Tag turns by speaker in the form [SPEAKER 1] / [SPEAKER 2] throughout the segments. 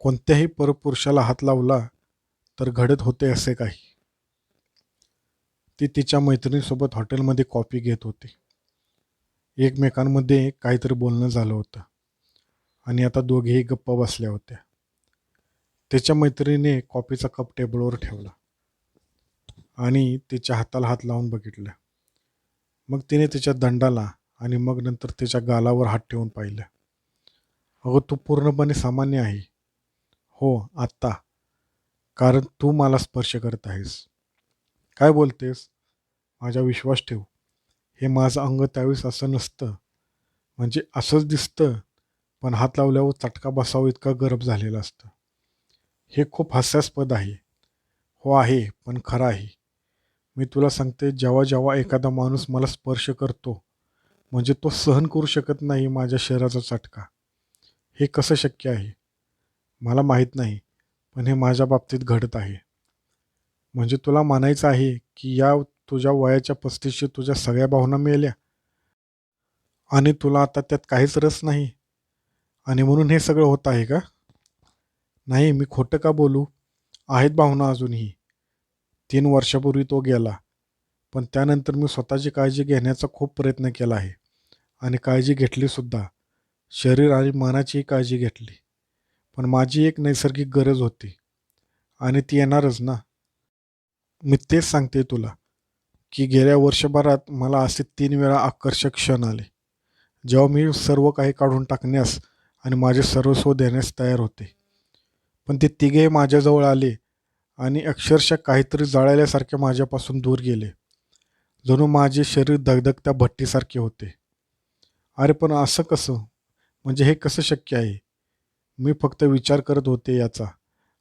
[SPEAKER 1] कोणत्याही परपुरुषाला हात लावला तर घडत होते असे काही. ती तिच्या मैत्रिणीसोबत हॉटेलमध्ये कॉफी घेत होती. एकमेकांमध्ये काहीतरी बोलणं झालं होतं. आणि आता दोघेही गप्पा बसल्या होत्या. त्याच्या मैत्रिणीने कॉफीचा कप टेबलवर ठेवला. आणि तिच्या हाताला हात लावून बघितलं. मग तिने तिच्या दंडाला आणि मग नंतर तिच्या गालावर हात ठेवून पाहिलं. अगं तू पूर्णपणे सामान्य आहे. हो आत्ता. कारण तू मला स्पर्श करत आहेस. काय बोलतेस? माझा विश्वास ठेव. हे माझं अंग त्यावेळेस असं नसतं. म्हणजे असंच दिसतं पण हात लावल्यावर चटका बसावं इतका गरब झालेला असतं. हे खूप हास्यास्पद आहे. हो आहे पण खरं आहे. मी तुला सांगते जेव्हा जेव्हा एखादा माणूस मला स्पर्श करतो म्हणजे तो सहन करू शकत नाही माझ्या शरीराचा चटका. हे कसं शक्य आहे? मला माहीत नाही पण हे माझ्या बाबतीत घडत आहे. म्हणजे तुला मानायचं आहे की या तुझ्या वयाच्या पस्तीसशी तुझ्या सगळ्या भावना मिळाल्या? आणि तुला आता त्यात काहीच रस नाही? आणि म्हणून हे सगळं होत आहे का? नाही मी खोटं का बोलू? आहेत भावना अजूनही. तीन वर्षापूर्वी तो गेला पण त्यानंतर मी स्वतःची काळजी घेण्याचा खूप प्रयत्न केला आहे. आणि काळजी घेतलीसुद्धा शरीर आणि मनाचीही काळजी घेतली. पण माझी एक नैसर्गिक गरज होती. आणि ती येणारच ना. मी तेच सांगते तुला की गेल्या वर्षभरात मला असे तीन वेळा आकर्षक क्षण आले जेव्हा मी सर्व काही काढून टाकण्यास आणि माझे सर्वस्व देण्यास तयार होते. पण ते तिघे माझ्याजवळ आले आणि अक्षरशः काहीतरी जाळल्यासारखे माझ्यापासून दूर गेले. जणू माझे शरीर धगधगत्या भट्टीसारखे होते. अरे पण असं कसं? म्हणजे हे कसं शक्य आहे? मी फक्त विचार करत होते याचा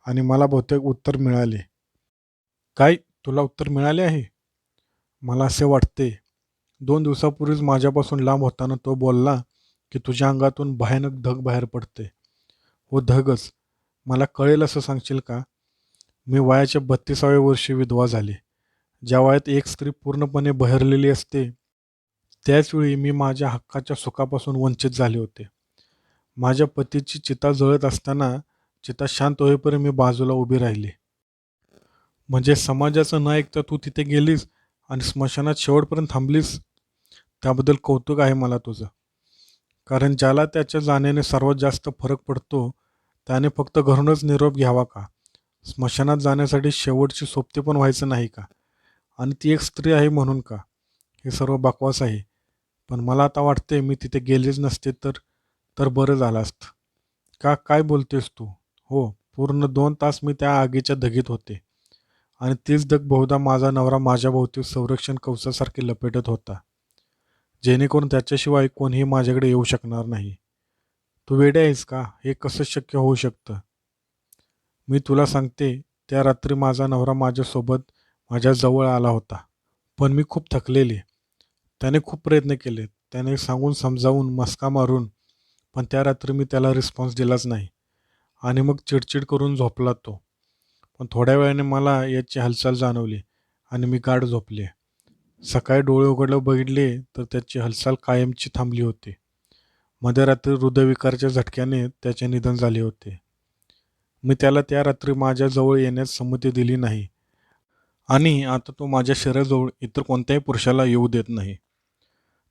[SPEAKER 1] आणि मला बहुतेक उत्तर मिळाले. काय? तुला उत्तर मिळाले आहे? मला असे वाटते. दोन दिवसापूर्वीच माझ्यापासून लांब होताना तो बोलला की तुझ्या अंगातून भयानक धग बाहेर पडते. हो धगच मला कळेल असं सांगशील का? मी वयाच्या बत्तीसाव्या वर्षी विधवा झाले. ज्या वयात एक स्त्री पूर्णपणे बहरलेली असते त्याचवेळी मी माझ्या हक्काच्या सुखापासून वंचित झाले होते. माझ्या पतीची चिता जळत असताना चिता शांत होईपर्यंत मी बाजूला उभी राहिली. म्हणजे समाजाचं न ऐकता तू तिथे गेलीस आणि स्मशानात शेवटपर्यंत थांबलीस? त्याबद्दल कौतुक आहे मला तुझं. कारण ज्याला त्याच्या जाण्याने सर्वात जास्त फरक पडतो त्याने फक्त घरूनच निरोप घ्यावा का? स्मशानात जाण्यासाठी शेवटची सोबती पण व्हायचं नाही का? आणि ती एक स्त्री आहे म्हणून का? हे सर्व बकवास आहे. पण मला आता वाटते मी तिथे गेलेच नसते तर तर बरं झालं असतं का काय बोलतेस तू? हो पूर्ण दोन तास मी त्या आगीच्या धगीत होते. आणि तीच धग बहुधा माझा नवरा माझ्याभोवती संरक्षण कवचासारखे लपेटत होता. जेणेकरून त्याच्याशिवाय कोणीही माझ्याकडे येऊ शकणार नाही. तू वेडे आहेस का? हे कसं शक्य होऊ शकतं? मी तुला सांगते त्या रात्री माझा नवरा माझ्यासोबत माझ्याजवळ आला होता. पण मी खूप थकलेले. त्याने खूप प्रयत्न केले. त्याने सांगून समजावून मस्का मारून पण त्या रात्री मी त्याला रिस्पॉन्स दिलाच नाही. आणि मग चिडचिड करून झोपला तो. पण थोड्या वेळाने मला याची हालचाल जाणवली आणि मी गाढ झोपले. सकाळी डोळे उघडले बघितले तर त्याची हालचाल कायमची थांबली होती. मध्यरात्री हृदयविकाराच्या झटक्याने त्याचे निधन झाले होते. मी त्याला त्या रात्री माझ्याजवळ येण्यास संमती दिली नाही. आणि आता तो माझ्या शरीराजवळ इतर कोणत्याही पुरुषाला येऊ देत नाही.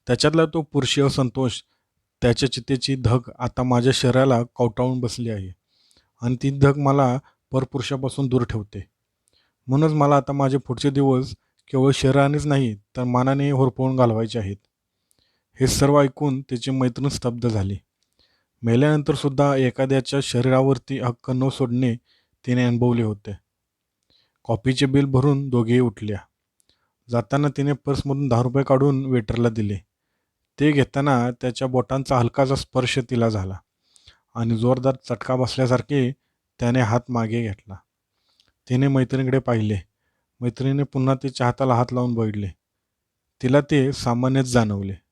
[SPEAKER 1] त्याच्यातला तो पुरुषीय संतोष त्याच्या चितेची धग आता माझ्या शरीराला कवटाळून बसली आहे. आणि ती धग मला परपुरुषापासून दूर ठेवते. म्हणूनच मला आता माझे पुढचे दिवस केवळ शरीरानेच नाही तर मानाने होरपळून घालवायचे आहेत. हे सर्व ऐकून तिची मैत्रीण स्तब्ध झाली. मेल्यानंतरसुद्धा एखाद्याच्या शरीरावरती हक्क न सोडणे तिने अनुभवले होते. कॉफीचे बिल भरून दोघेही उठल्या. जाताना तिने पर्समधून दहा रुपये काढून वेटरला दिले. ते घेताना त्याच्या बोटांचा हलकाचा स्पर्श तिला झाला आणि जोरदार चटका बसल्यासारखे त्याने हात मागे घेतला. तिने मैत्रिणीकडे पाहिले. मैत्रिणीने पुन्हा तिच्या हाताला हात लावून बघितले. तिला ते सामान्यच जाणवले.